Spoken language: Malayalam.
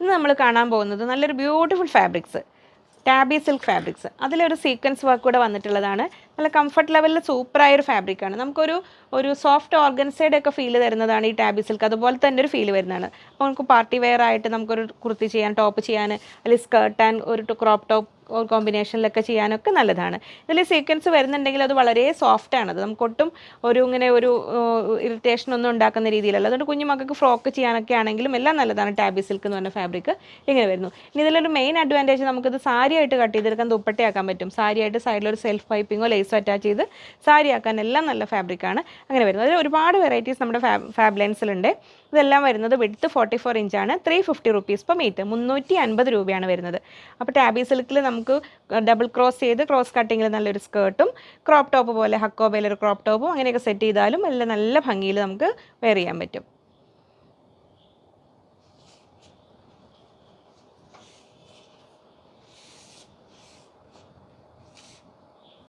ഇന്ന് നമ്മൾ കാണാൻ പോകുന്നത് നല്ലൊരു beautiful fabrics tabby silk fabrics അതിലൊരു സീക്വൻസ് വർക്ക് കൂടെ വന്നിട്ടുള്ളതാണ്. നല്ല കംഫർട്ട് ലെവലിൽ സൂപ്പറായ ഒരു ഫാബ്രിക്കാണ് നമുക്കൊരു ഒരു സോഫ്റ്റ് ഓർഗൻസൈഡ് ഒക്കെ ഫീൽ തരുന്നതാണ് ഈ ടാബി സിൽക്ക് അതുപോലെ തന്നെ ഒരു ഫീൽ വരുന്നതാണ്. അപ്പോൾ നമുക്ക് പാർട്ടി വെയർ ആയിട്ട് നമുക്കൊരു കുർത്തി ചെയ്യാൻ ടോപ്പ് ചെയ്യാൻ അല്ലെങ്കിൽ സ്കേർട്ട് ആൻഡ് ഒരു ക്രോപ്പ് ടോപ്പ് കോമ്പിനേഷനിലൊക്കെ ചെയ്യാനൊക്കെ നല്ലതാണ്. ഇതിൽ സീക്വൻസ് വരുന്നുണ്ടെങ്കിൽ അത് വളരെ സോഫ്റ്റ് ആണ്. അത് നമുക്കൊട്ടും ഒരു ഇങ്ങനെ ഒരു ഇറിറ്റേഷൻ ഒന്നും ഉണ്ടാക്കുന്ന രീതിയിലല്ല. അതുകൊണ്ട് കുഞ്ഞുമക്കൾക്ക് ഫ്രോക്ക് ചെയ്യാനൊക്കെ ആണെങ്കിലും എല്ലാം നല്ലതാണ്. ടാബി സിൽക്ക് എന്ന് പറഞ്ഞ ഫാബ്രിക് ഇങ്ങനെ വരുന്നു. ഇനി ഇതിലൊരു മെയിൻ അഡ്വാന്റേജ് നമുക്കിത് സാരി ആയിട്ട് കട്ട് ചെയ്തെടുക്കാൻ ദുപ്പട്ടയാക്കാൻ പറ്റും. സാരിയായിട്ട് സൈഡിലൊരു സെൽഫ് പൈപ്പിങ്ങോ ലേസോ അറ്റാച്ച് ചെയ്ത് സാരി ആക്കാൻ എല്ലാം നല്ല ഫാബ്രിക്കാണ് അങ്ങനെ വരുന്നത് അതിൽ ഒരുപാട് വെറൈറ്റീസ് നമ്മുടെ ഫാബ് ലൈൻസിലുണ്ട് ഇതെല്ലാം വരുന്നത് വിടുത്ത് ഫോർട്ടി ഫോർ ഇഞ്ചാണ് three fifty rupees per metre മുന്നൂറ്റി അൻപത് രൂപയാണ് വരുന്നത്. അപ്പോൾ ടാബി സിൽക്കിൽ നമുക്ക് ഡബിൾ ക്രോസ് ചെയ്ത് ക്രോസ് കട്ടിങ്ങിൽ നല്ലൊരു സ്കേർട്ടും ക്രോപ്പ് ടോപ്പ് പോലെ ഹക്കോബേലൊരു ക്രോപ്പ് ടോപ്പും അങ്ങനെയൊക്കെ സെറ്റ് ചെയ്താലും എല്ലാം നല്ല ഭംഗിയിൽ നമുക്ക് വെയർ ചെയ്യാൻ പറ്റും.